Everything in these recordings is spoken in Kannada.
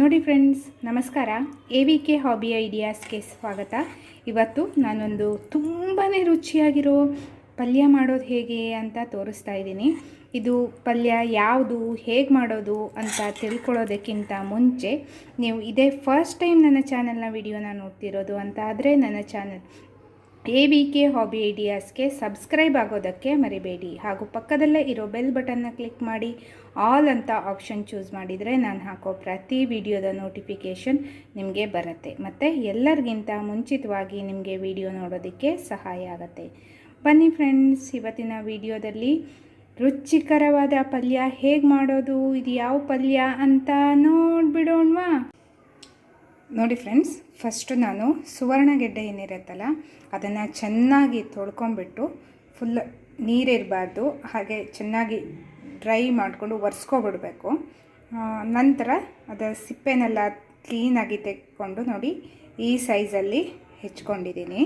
ನೋಡಿ ಫ್ರೆಂಡ್ಸ್, ನಮಸ್ಕಾರ. ಎ ವಿ ಕೆ ಹಾಬಿ ಐಡಿಯಾಸ್ಗೆ ಸ್ವಾಗತ. ಇವತ್ತು ನಾನೊಂದು ತುಂಬಾ ರುಚಿಯಾಗಿರೋ ಪಲ್ಯ ಮಾಡೋದು ಹೇಗೆ ಅಂತ ತೋರಿಸ್ತಾ ಇದ್ದೀನಿ. ಇದು ಪಲ್ಯ ಯಾವುದು, ಹೇಗೆ ಮಾಡೋದು ಅಂತ ತಿಳ್ಕೊಳ್ಳೋದಕ್ಕಿಂತ ಮುಂಚೆ ನೀವು ಇದೇ ಫಸ್ಟ್ ಟೈಮ್ ನನ್ನ ಚಾನಲ್ನ ವಿಡಿಯೋನ ನೋಡ್ತಿರೋದು ಅಂತ ಆದರೆ ನನ್ನ channel A V K hobby ಐಡಿಯಾಸ್ಗೆ subscribe ಆಗೋದಕ್ಕೆ ಮರಿಬೇಡಿ. ಹಾಗೂ ಪಕ್ಕದಲ್ಲೇ ಇರೋ ಬೆಲ್ ಬಟನ್ನ ಕ್ಲಿಕ್ ಮಾಡಿ. ಆಲ್ ಅಂತ ಆಪ್ಷನ್ ಚೂಸ್ ಮಾಡಿದರೆ ನಾನು ಹಾಕೋ ಪ್ರತಿ ವಿಡಿಯೋದ ನೋಟಿಫಿಕೇಷನ್ ನಿಮಗೆ ಬರುತ್ತೆ. ಮತ್ತು ಎಲ್ಲರಿಗಿಂತ ಮುಂಚಿತವಾಗಿ ನಿಮಗೆ ವಿಡಿಯೋ ನೋಡೋದಕ್ಕೆ ಸಹಾಯ ಆಗುತ್ತೆ. ಬನ್ನಿ ಫ್ರೆಂಡ್ಸ್ ಇವತ್ತಿನ ವಿಡಿಯೋದಲ್ಲಿ ರುಚಿಕರವಾದ ಪಲ್ಯ ಹೇಗೆ ಮಾಡೋದು, ಇದು ಯಾವ ಪಲ್ಯ ಅಂತ ನೋಡಿಬಿಡೋಣವಾ? ನೋಡಿ ಫ್ರೆಂಡ್ಸ್ ಫಸ್ಟು ನಾನು ಸುವರ್ಣಗೆಡ್ಡೆ ಏನಿರುತ್ತಲ್ಲ ಅದನ್ನು ಚೆನ್ನಾಗಿ ತೊಳ್ಕೊಂಬಿಟ್ಟು ಫುಲ್ ನೀರಿರಬಾರ್ದು, ಹಾಗೆ ಚೆನ್ನಾಗಿ ಡ್ರೈ ಮಾಡಿಕೊಂಡು ಒರೆಸ್ಕೊಬಿಡ್ಬೇಕು. ನಂತರ ಅದರ ಸಿಪ್ಪೆನೆಲ್ಲ ಕ್ಲೀನಾಗಿ ತೆಕ್ಕೊಂಡು ನೋಡಿ ಈ ಸೈಜಲ್ಲಿ ಹೆಚ್ಕೊಂಡಿದ್ದೀನಿ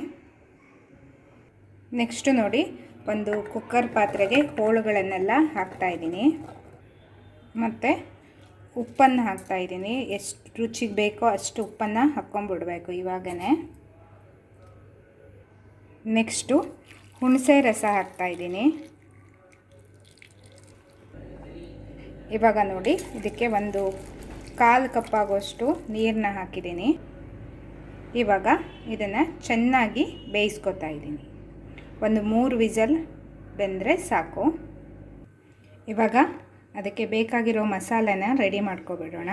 ನೆಕ್ಸ್ಟು ನೋಡಿ ಒಂದು ಕುಕ್ಕರ್ ಪಾತ್ರೆಗೆ ಹೋಳುಗಳನ್ನೆಲ್ಲ ಹಾಕ್ತಾಯಿದ್ದೀನಿ ಮತ್ತು ಉಪ್ಪನ್ನು ಹಾಕ್ತಾಯಿದ್ದೀನಿ ಎಷ್ಟು ರುಚಿಗೆ ಬೇಕೋ ಅಷ್ಟು ಉಪ್ಪನ್ನು ಹಾಕ್ಕೊಂಬಿಡ್ಬೇಕು ಇವಾಗನೇ. ನೆಕ್ಸ್ಟು ಹುಣಸೆ ರಸ ಹಾಕ್ತಾಯಿದ್ದೀನಿ ಇವಾಗ ನೋಡಿ, ಇದಕ್ಕೆ ಒಂದು ಕಾಲು ಕಪ್ಪಾಗುವಷ್ಟು ನೀರನ್ನ ಹಾಕಿದ್ದೀನಿ. ಇವಾಗ ಇದನ್ನು ಚೆನ್ನಾಗಿ ಬೇಯಿಸ್ಕೊತಾ ಇದ್ದೀನಿ. ಒಂದು ಮೂರು ವಿಸಲ್ ಬೆಂದರೆ ಸಾಕು. ಇವಾಗ ಅದಕ್ಕೆ ಬೇಕಾಗಿರೋ ಮಸಾಲೆನ ರೆಡಿ ಮಾಡ್ಕೊಬಿಡೋಣ.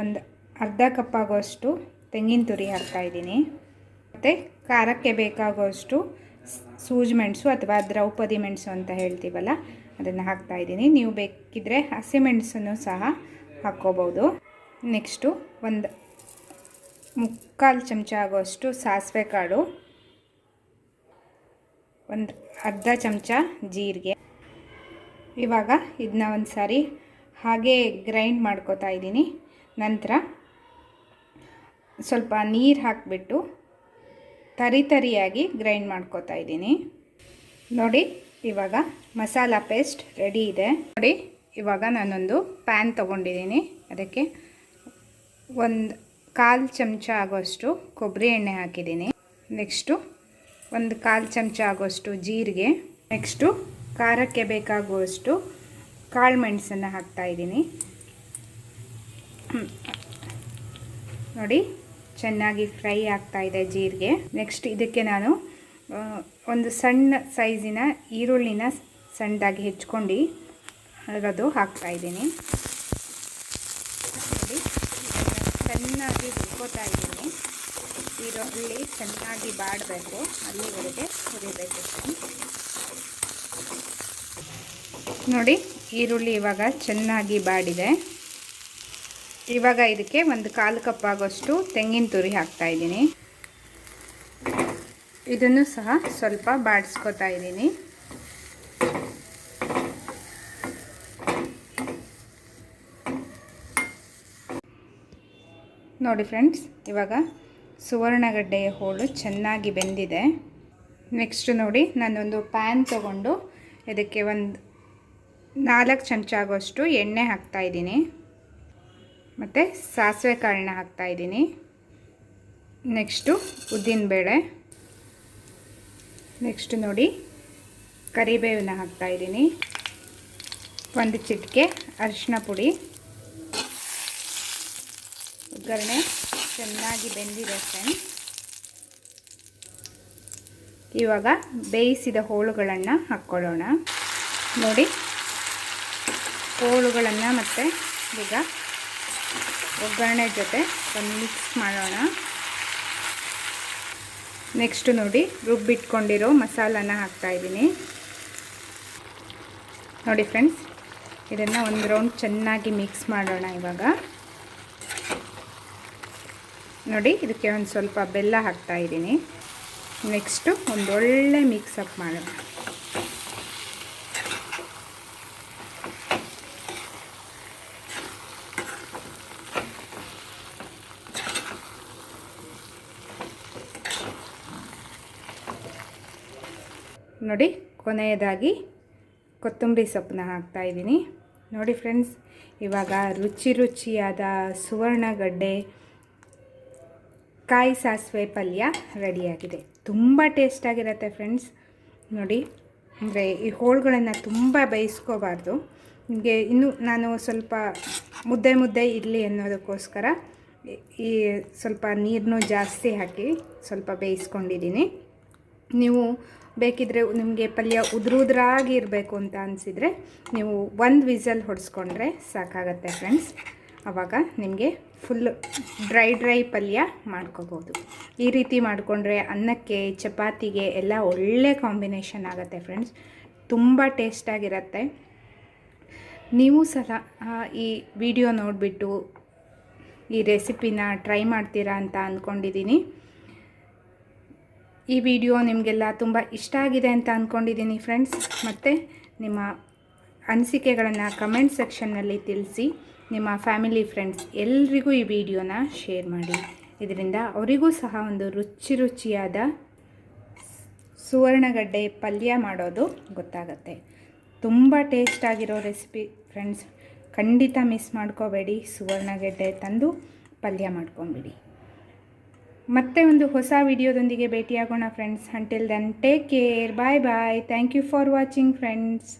ಒಂದು ಅರ್ಧ ಕಪ್ಪಾಗೋಷ್ಟು ತೆಂಗಿನ ತುರಿ ಹಾಕ್ತಾಯಿದ್ದೀನಿ ಮತ್ತು ಖಾರಕ್ಕೆ ಬೇಕಾಗೋಷ್ಟು ಸೂಜಿ ಮೆಣಸು ಅಥವಾ ದ್ರೌಪದಿ ಮೆಣಸು ಅಂತ ಹೇಳ್ತೀವಲ್ಲ, ಅದನ್ನು ಹಾಕ್ತಾಯಿದ್ದೀನಿ ನೀವು ಬೇಕಿದ್ದರೆ ಹಸಿಮೆಣಸನ್ನು ಸಹ ಹಾಕ್ಕೋಬೋದು. ನೆಕ್ಸ್ಟು ಒಂದು ಮುಕ್ಕಾಲು ಚಮಚ ಆಗೋಷ್ಟು ಸಾಸಿವೆ ಕಾಳು. ಒಂದು ಅರ್ಧ ಚಮಚ ಜೀರಿಗೆ. ಇವಾಗ ಇದನ್ನ ಒಂದು ಸಾರಿ ಹಾಗೆ ಗ್ರೈಂಡ್ ಮಾಡ್ಕೋತಾ ಇದ್ದೀನಿ. ನಂತರ ಸ್ವಲ್ಪ ನೀರು ಹಾಕಿಬಿಟ್ಟು ತರಿ ತರಿಯಾಗಿ ಗ್ರೈಂಡ್ ಮಾಡ್ಕೋತಾ ಇದ್ದೀನಿ. ನೋಡಿ, ಇವಾಗ ಮಸಾಲ ಪೇಸ್ಟ್ ರೆಡಿ ಇದೆ. ನೋಡಿ, ಇವಾಗ ನಾನೊಂದು ಪ್ಯಾನ್ ತೊಗೊಂಡಿದ್ದೀನಿ. ಅದಕ್ಕೆ ಒಂದು ಕಾಲು ಚಮಚ ಆಗೋಷ್ಟು ಕೊಬ್ಬರಿ ಎಣ್ಣೆ ಹಾಕಿದ್ದೀನಿ. ನೆಕ್ಸ್ಟು ಒಂದು ಕಾಲು ಚಮಚ ಆಗೋಷ್ಟು ಜೀರಿಗೆ. ನೆಕ್ಸ್ಟು ಖಾರಕ್ಕೆ ಬೇಕಾಗುವಷ್ಟು ಕಾಳು ಮೆಣಸನ್ನು ಹಾಕ್ತಾಯಿದ್ದೀನಿ ನೋಡಿ, ಚೆನ್ನಾಗಿ ಫ್ರೈ ಆಗ್ತಾ ಇದೆ ಜೀರಿಗೆ. ನೆಕ್ಸ್ಟ್ ಇದಕ್ಕೆ ನಾನು ಒಂದು ಸಣ್ಣ ಸೈಜಿನ ಈರುಳ್ಳಿನ ಸಣ್ಣದಾಗಿ ಹೆಚ್ಕೊಂಡು ಅದು ಹಾಕ್ತಾಯಿದ್ದೀನಿ ನೋಡಿ, ಚೆನ್ನಾಗಿ ಹುರ್ಕೋತಾ ಇದ್ದೀನಿ. ಈರುಳ್ಳಿ ಚೆನ್ನಾಗಿ ಬಾಡಬೇಕು. ಅಲ್ಲಿವರೆಗೆ ಹುರಿಬೇಕು. ನೋಡಿ, ಈರುಳ್ಳಿ ಇವಾಗ ಚೆನ್ನಾಗಿ ಬಾಡಿದೆ. ಇವಾಗ ಇದಕ್ಕೆ ಒಂದು ಕಾಲು ಕಪ್ ಆಗೋಷ್ಟು ತೆಂಗಿನ ತುರಿ ಹಾಕ್ತಾ ಇದ್ದೀನಿ. ಇದನ್ನು ಸಹ ಸ್ವಲ್ಪ ಬಾಡಿಸ್ಕೊತಾ ಇದ್ದೀನಿ. ನೋಡಿ ಫ್ರೆಂಡ್ಸ್ ಇವಾಗ ಸುವರ್ಣಗಡ್ಡೆಯ ಹೋಳು ಚೆನ್ನಾಗಿ ಬೆಂದಿದೆ. ನೆಕ್ಸ್ಟ್ ನೋಡಿ, ನಾನೊಂದು ಪ್ಯಾನ್ ತಗೊಂಡು ಇದಕ್ಕೆ ಒಂದು ನಾಲ್ಕು ಚಮಚ ಆಗೋಷ್ಟು ಎಣ್ಣೆ ಹಾಕ್ತಾಯಿದ್ದೀನಿ ಮತ್ತು ಸಾಸಿವೆ ಕಾಳನ್ನ ಹಾಕ್ತಾಯಿದ್ದೀನಿ ನೆಕ್ಸ್ಟು ಉದ್ದಿನಬೇಳೆ. ನೆಕ್ಸ್ಟ್ ನೋಡಿ ಕರಿಬೇವನ್ನ ಹಾಕ್ತಾಯಿದ್ದೀನಿ ಒಂದು ಚಿಟಿಕೆ ಅರಿಶಿನ ಪುಡಿ. ಒಗ್ಗರಣೆ ಚೆನ್ನಾಗಿ ಬೆಂದಿದೆ ಫ್ರೆಂಡ್ಸ್ ಇವಾಗ ಬೇಯಿಸಿದ ಹೋಳುಗಳನ್ನು ಹಾಕ್ಕೊಳ್ಳೋಣ. ನೋಡಿ, ಹೋಳುಗಳನ್ನು ಮತ್ತು ಈಗ ಒಗ್ಗರಣೆ ಜೊತೆ ಒಂದು ಮಿಕ್ಸ್ ಮಾಡೋಣ. ನೆಕ್ಸ್ಟು ನೋಡಿ, ರುಬ್ಬಿಟ್ಕೊಂಡಿರೋ ಮಸಾಲನ ಹಾಕ್ತಾಯಿದ್ದೀನಿ ನೋಡಿ ಫ್ರೆಂಡ್ಸ್ ಇದನ್ನು ಒಂದು ರೌಂಡ್ ಚೆನ್ನಾಗಿ ಮಿಕ್ಸ್ ಮಾಡೋಣ ಇವಾಗ. ನೋಡಿ, ಇದಕ್ಕೆ ಒಂದು ಸ್ವಲ್ಪ ಬೆಲ್ಲ ಹಾಕ್ತಾಯಿದ್ದೀನಿ ನೆಕ್ಸ್ಟು ಒಂದೊಳ್ಳೆ ಮಿಕ್ಸಪ್ ಮಾಡೋಣ. ನೋಡಿ, ಕೊನೆಯದಾಗಿ ಕೊತ್ತಂಬರಿ ಸೊಪ್ಪನ್ನ ಹಾಕ್ತಾಯಿದ್ದೀನಿ ನೋಡಿ ಫ್ರೆಂಡ್ಸ್ ಇವಾಗ ರುಚಿ ರುಚಿಯಾದ ಸುವರ್ಣಗಡ್ಡೆ ಕಾಯಿ ಸಾಸಿವೆ ಪಲ್ಯ ರೆಡಿಯಾಗಿದೆ ತುಂಬ ಟೇಸ್ಟಾಗಿರುತ್ತೆ ಫ್ರೆಂಡ್ಸ್. ನೋಡಿ, ಅಂದರೆ ಈ ಹೋಳುಗಳನ್ನು ತುಂಬ ಬೇಯಿಸ್ಕೋಬಾರ್ದು. ನಿಮಗೆ ಇನ್ನೂ ನಾನು ಸ್ವಲ್ಪ ಮುದ್ದೆ ಮುದ್ದೆ ಇರಲಿ ಅನ್ನೋದಕ್ಕೋಸ್ಕರ ಈ ಸ್ವಲ್ಪ ನೀರನ್ನು ಜಾಸ್ತಿ ಹಾಕಿ ಸ್ವಲ್ಪ ಬೇಯಿಸ್ಕೊಂಡಿದ್ದೀನಿ. ನೀವು ಬೇಕಿದ್ರೆ ನಿಮಗೆ ಪಲ್ಯ ಉದುರುದ್ರಾಗಿ ಇರಬೇಕು ಅಂತ ಅನಿಸಿದರೆ ನೀವು ಒಂದು ವಿಸಲ್ ಹೊಡೆಸ್ಕೊಂಡ್ರೆ ಸಾಕಾಗತ್ತೆ ಫ್ರೆಂಡ್ಸ್. ಆವಾಗ ನಿಮಗೆ ಫುಲ್ ಡ್ರೈ ಡ್ರೈ ಪಲ್ಯ ಮಾಡ್ಕೋಬೋದು. ಈ ರೀತಿ ಮಾಡಿಕೊಂಡ್ರೆ ಅನ್ನಕ್ಕೆ, ಚಪಾತಿಗೆ ಎಲ್ಲ ಒಳ್ಳೆ ಕಾಂಬಿನೇಷನ್ ಆಗುತ್ತೆ ಫ್ರೆಂಡ್ಸ್. ತುಂಬ ಟೇಸ್ಟಾಗಿರುತ್ತೆ ನೀವು ಸಹ ಈ ವಿಡಿಯೋ ನೋಡಿಬಿಟ್ಟು ಈ ರೆಸಿಪಿನ ಟ್ರೈ ಮಾಡ್ತೀರಾ ಅಂತ ಅಂದ್ಕೊಂಡಿದ್ದೀನಿ ಈ ವಿಡಿಯೋ ನಿಮಗೆಲ್ಲ ತುಂಬ ಇಷ್ಟ ಆಗಿದೆ ಅಂತ ಅಂದ್ಕೊಂಡಿದ್ದೀನಿ ಫ್ರೆಂಡ್ಸ್. ಮತ್ತು ನಿಮ್ಮ ಅನಿಸಿಕೆಗಳನ್ನು ಕಮೆಂಟ್ ಸೆಕ್ಷನ್ನಲ್ಲಿ ತಿಳಿಸಿ. ನಿಮ್ಮ ಫ್ಯಾಮಿಲಿ ಫ್ರೆಂಡ್ಸ್ ಎಲ್ರಿಗೂ ಈ ವಿಡಿಯೋನ ಶೇರ್ ಮಾಡಿ. ಇದರಿಂದ ಅವರಿಗೂ ಸಹ ಒಂದು ರುಚಿ ರುಚಿಯಾದ ಸುವರ್ಣಗಡ್ಡೆ ಪಲ್ಯ ಮಾಡೋದು ಗೊತ್ತಾಗತ್ತೆ. ತುಂಬ ಟೇಸ್ಟಾಗಿರೋ ರೆಸಿಪಿ ಫ್ರೆಂಡ್ಸ್ ಖಂಡಿತ ಮಿಸ್ ಮಾಡ್ಕೋಬೇಡಿ. ಸುವರ್ಣಗಡ್ಡೆ ತಂದು ಪಲ್ಯ ಮಾಡ್ಕೊಂಬಿಡಿ. ಮತ್ತೆ ಒಂದು ಹೊಸ ವಿಡಿಯೋದೊಂದಿಗೆ ಭೇಟಿಯಾಗೋಣ friends until then take care bye bye thank you for watching friends